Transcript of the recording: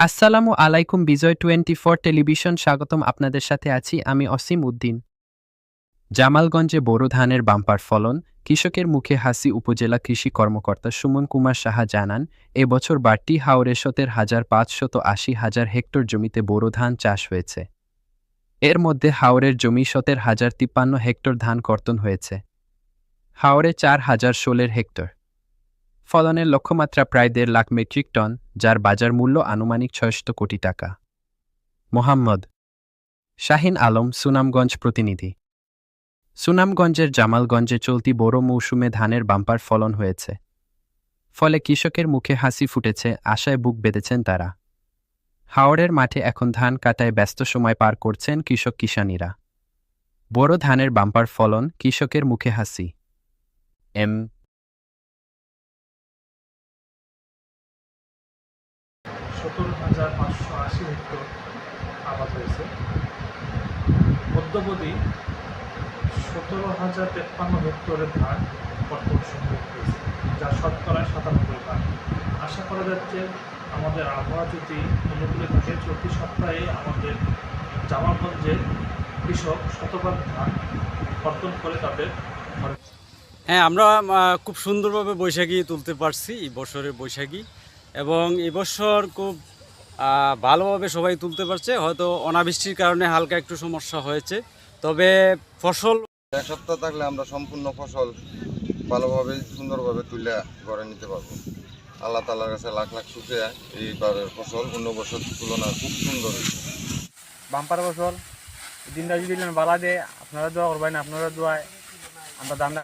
আসসালামু আলাইকুম বিজয় twenty four television, স্বাগতম আপনাদের সাথে আছি আমি অসীম উদ্দিন। জামালগঞ্জে বোরো ধানের বাম্পার ফলন, কৃষকের মুখে হাসি উপজেলা কৃষি কর্মকর্তা সুমন কুমার সাহা জানান, এবছর বাড়তি হাওরে সতের হাজার পাঁচশত আশি হাজার হেক্টর জমিতে বোরো ধান চাষ হয়েছে। এর মধ্যে হাওরের জমি সতের হাজার তিপ্পান্ন হেক্টর ধান কর্তন হয়েছে। হাওরে চার হাজার ষোলের হেক্টর। ফলনের লক্ষ্যমাত্রা প্রায় দেড় লাখ মেট্রিক টন, যার বাজার মূল্য আনুমানিক ছয়শত কোটি টাকা। মোহাম্মদ। শাহিন আলম, সুনামগঞ্জ প্রতিনিধি। সুনামগঞ্জের জামালগঞ্জে চলতি বড় মৌসুমে ধানের বাম্পার ফলন হয়েছে। ফলে কৃষকের মুখে হাসি ফুটেছে, আশায় বুক বেঁধেছেন তারা। হাওড়ের মাঠে এখন ধান কাটায় ব্যস্ত সময় পার করছেন কৃষক কিষানীরা। বড় ধানের বাম্পার ফলন কৃষকের মুখে হাসি। এম সতেরো হাজার পাঁচশো আশি হেক্টর আবাদ হয়েছে। মধ্যবধি সতেরো হাজার তেপ্পান্ন হেক্টরের ধান বর্তমান সংগ্রহ হয়েছে, যা শতকরা সাতানব্বই ভাগ। আশা করা যাচ্ছে আমাদের আবহাওয়া যদি অনুকূলে থাকে, চলতি সপ্তাহে আমাদের জামালগঞ্জের কৃষক শতভাগ ধান কর্তন করে তাদের হ্যাঁ আমরা খুব সুন্দরভাবে বৈশাখী তুলতে পারছি এই বছরের বৈশাখী। এবং এবছর খুব ভালোভাবে সবাই তুলতে পারছে। হয়তো অনাবৃষ্টির কারণে হালকা একটু সমস্যা হয়েছে। তবে ফসল এক সপ্তাহ থাকলে আমরা সম্পূর্ণ ফসল ভালোভাবে সুন্দরভাবে তুলে ঘরে নিতে পারব। আল্লাহ তালার কাছে লাখ লাখ শুক্রিয়া। এইবারের ফসল অন্য বছর তুলনায় খুব সুন্দর হয়েছে। বাম্পার ফসল দিনটা যদি বালা দেয় আপনারা দোয়া করবেন আপনারা দোয়ায় আমরা দামটা